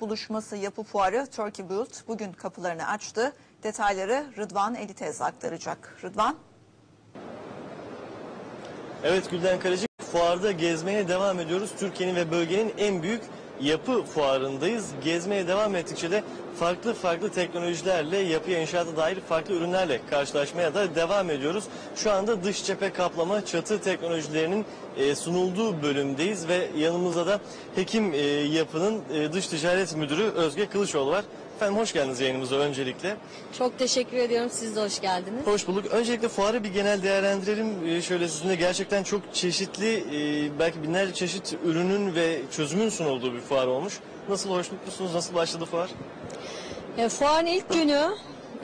buluşması yapı fuarı Turkey Build bugün kapılarını açtı. Detayları Rıdvan Elitez aktaracak. Rıdvan. Evet Gülden Karacık fuarda gezmeye devam ediyoruz. Türkiye'nin ve bölgenin en büyük yapı fuarındayız. Gezmeye devam ettikçe de farklı farklı teknolojilerle yapıya inşaata dair farklı ürünlerle karşılaşmaya da devam ediyoruz. Şu anda dış cephe kaplama çatı teknolojilerinin e, sunulduğu bölümdeyiz ve yanımızda da Hekim e, Yapı'nın e, dış ticaret müdürü Özge Kılıçoğlu var. Efendim hoş geldiniz yayınımıza öncelikle. Çok teşekkür ediyorum. Siz de hoş geldiniz. Hoş bulduk. Öncelikle fuarı bir genel değerlendirelim. Ee, şöyle sizinle gerçekten çok çeşitli, e, belki binlerce çeşit ürünün ve çözümün sunulduğu bir fuar olmuş. Nasıl hoş mutlusunuz? Nasıl başladı fuar? E, fuarın ilk günü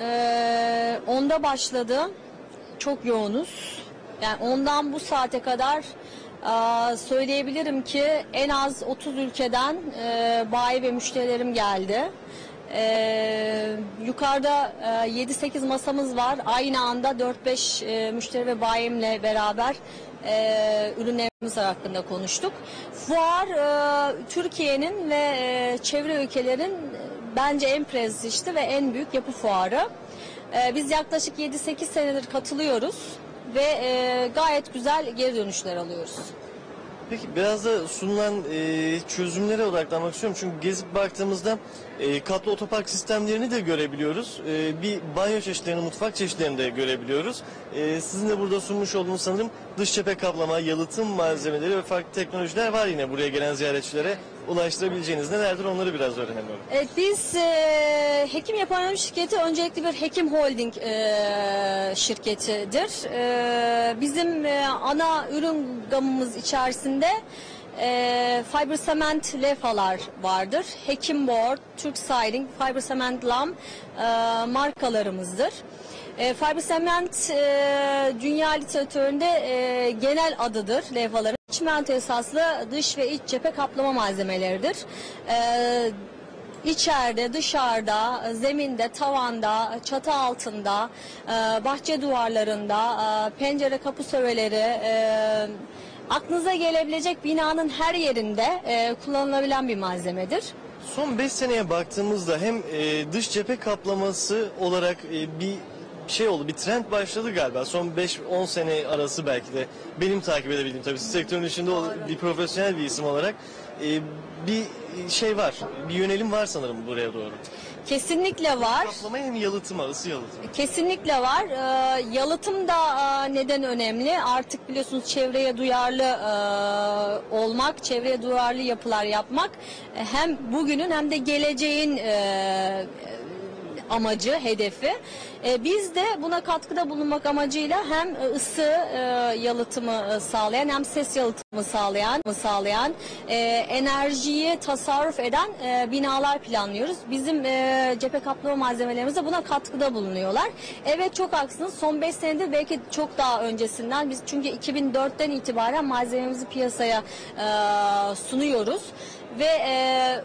e, onda başladı. Çok yoğunuz. Yani ondan bu saate kadar e, söyleyebilirim ki en az 30 ülkeden e, bayi ve müşterilerim geldi. E, yukarıda e, 7-8 masamız var. Aynı anda 4-5 e, müşteri ve bayimle beraber e, ürünlerimiz hakkında konuştuk. Fuar e, Türkiye'nin ve e, çevre ülkelerin bence en prestijli ve en büyük yapı fuarı. E, biz yaklaşık 7-8 senedir katılıyoruz ve e, gayet güzel geri dönüşler alıyoruz. Peki biraz da sunulan e, çözümlere odaklanmak istiyorum. Çünkü gezip baktığımızda e, katlı otopark sistemlerini de görebiliyoruz. E, bir banyo çeşitlerini, mutfak çeşitlerini de görebiliyoruz. E, sizin de burada sunmuş olduğunuz sanırım dış cephe kaplama, yalıtım malzemeleri ve farklı teknolojiler var yine buraya gelen ziyaretçilere ulaştırabileceğiniz. Nelerdir onları biraz öğrenelim. Evet, biz e, Hekim Yapan Şirketi öncelikle bir Hekim Holding e, şirketidir. E, bizim e, ana ürün gamımız içerisinde e, fiber cement lefalar vardır. Hekim Board, Türk Siding, fiber cement lam e, markalarımızdır. E, fiber cement e, dünya literatüründe e, genel adıdır levhaların. Çimento esaslı dış ve iç cephe kaplama malzemeleridir. E, İçeride, dışarıda, zeminde, tavanda, çatı altında, e, bahçe duvarlarında, e, pencere kapı söveleri, e, aklınıza gelebilecek binanın her yerinde kullanılabilen bir malzemedir. Son 5 seneye baktığımızda hem dış cephe kaplaması olarak bir şey oldu, bir trend başladı galiba. Son 5-10 sene arası belki de benim takip edebildiğim tabii sektörün içinde ol- bir profesyonel bir isim olarak e, bir şey var, bir yönelim var sanırım buraya doğru. Kesinlikle var. Kaplama hem yalıtıma, ısı yalıtımı. Kesinlikle var. Ee, yalıtım da e, neden önemli? Artık biliyorsunuz çevreye duyarlı e, olmak, çevreye duyarlı yapılar yapmak e, hem bugünün hem de geleceğin e, amacı, hedefi. E, biz de buna katkıda bulunmak amacıyla hem e, ısı e, yalıtımı e, sağlayan hem ses yalıtımı sağlayan sağlayan e, enerjiyi tasarruf eden e, binalar planlıyoruz. Bizim e, cephe kaplama malzemelerimiz de buna katkıda bulunuyorlar. Evet çok haklısınız. Son 5 senedir belki çok daha öncesinden biz çünkü 2004'ten itibaren malzememizi piyasaya e, sunuyoruz ve e,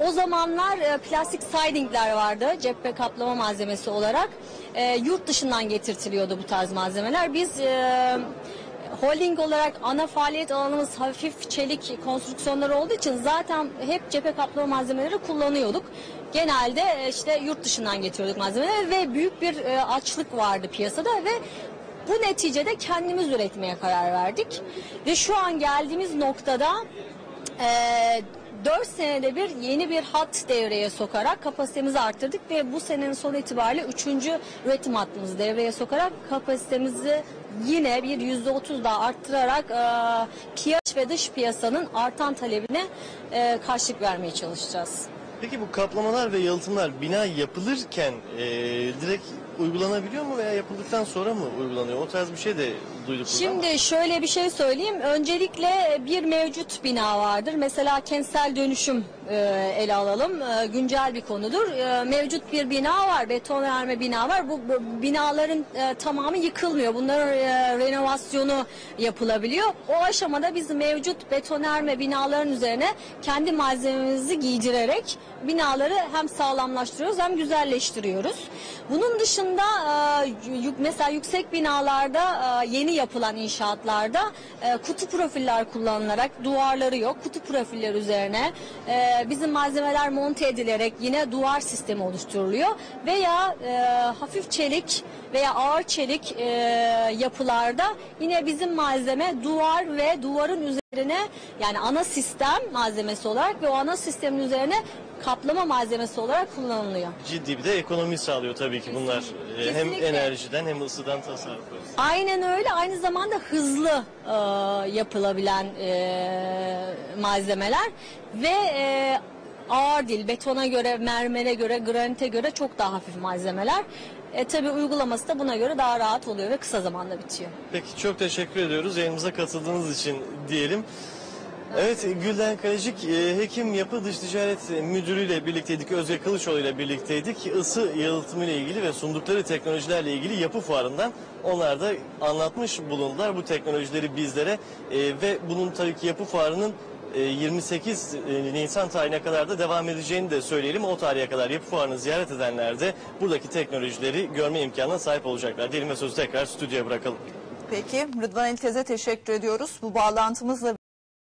o zamanlar e, plastik sidingler vardı cephe kaplama malzemesi olarak. E, yurt dışından getirtiliyordu bu tarz malzemeler. Biz e, holding olarak ana faaliyet alanımız hafif çelik konstrüksiyonlar olduğu için zaten hep cephe kaplama malzemeleri kullanıyorduk. Genelde e, işte yurt dışından getiriyorduk malzemeleri ve büyük bir e, açlık vardı piyasada ve bu neticede kendimiz üretmeye karar verdik. Ve şu an geldiğimiz noktada e, 4 senede bir yeni bir hat devreye sokarak kapasitemizi arttırdık ve bu senenin sonu itibariyle 3. üretim hattımızı devreye sokarak kapasitemizi yine bir %30 daha arttırarak e, piyasa ve dış piyasanın artan talebine e, karşılık vermeye çalışacağız. Peki bu kaplamalar ve yalıtımlar bina yapılırken e, direkt uygulanabiliyor mu veya yapıldıktan sonra mı uygulanıyor? O tarz bir şey de duyduk. Şimdi şöyle bir şey söyleyeyim. Öncelikle bir mevcut bina vardır. Mesela kentsel dönüşüm e, ele alalım. E, güncel bir konudur. E, mevcut bir bina var, betonarme bina var. Bu, bu binaların e, tamamı yıkılmıyor. Bunların e, renovasyonu yapılabiliyor. O aşamada biz mevcut betonarme binaların üzerine kendi malzememizi giydirerek binaları hem sağlamlaştırıyoruz hem güzelleştiriyoruz. Bunun dışında e, yük- mesela yüksek binalarda e, yeni yapılan inşaatlarda e, kutu profiller kullanılarak duvarları yok. Kutu profiller üzerine e, bizim malzemeler monte edilerek yine duvar sistemi oluşturuluyor. Veya e, hafif çelik veya ağır çelik e, yapılarda yine bizim malzeme duvar ve duvarın üzerine yani ana sistem malzemesi olarak ve o ana sistemin üzerine kaplama malzemesi olarak kullanılıyor. Ciddi bir de ekonomi sağlıyor tabii ki bunlar. Ee, Hem Kesinlikle. enerjiden hem ısıdan tasarruf. Aynen öyle. Aynı zamanda hızlı e, yapılabilen e, malzemeler ve e, ağır değil. Betona göre, mermere göre, granite göre çok daha hafif malzemeler. E, tabii uygulaması da buna göre daha rahat oluyor ve kısa zamanda bitiyor. Peki çok teşekkür ediyoruz yayınımıza katıldığınız için diyelim. Evet Gülden Kalecik e, Hekim Yapı Dış Ticaret Müdürü ile birlikteydik. Özge Kılıçoğlu ile birlikteydik. Isı yalıtımı ile ilgili ve sundukları teknolojilerle ilgili yapı fuarından onlar da anlatmış bulundular bu teknolojileri bizlere. E, ve bunun tabii ki yapı fuarının 28 Nisan tarihine kadar da devam edeceğini de söyleyelim. O tarihe kadar yapı fuarını ziyaret edenler de buradaki teknolojileri görme imkanına sahip olacaklar. Diyelim ve sözü tekrar stüdyoya bırakalım. Peki Rıdvan İltez'e teşekkür ediyoruz. Bu bağlantımızla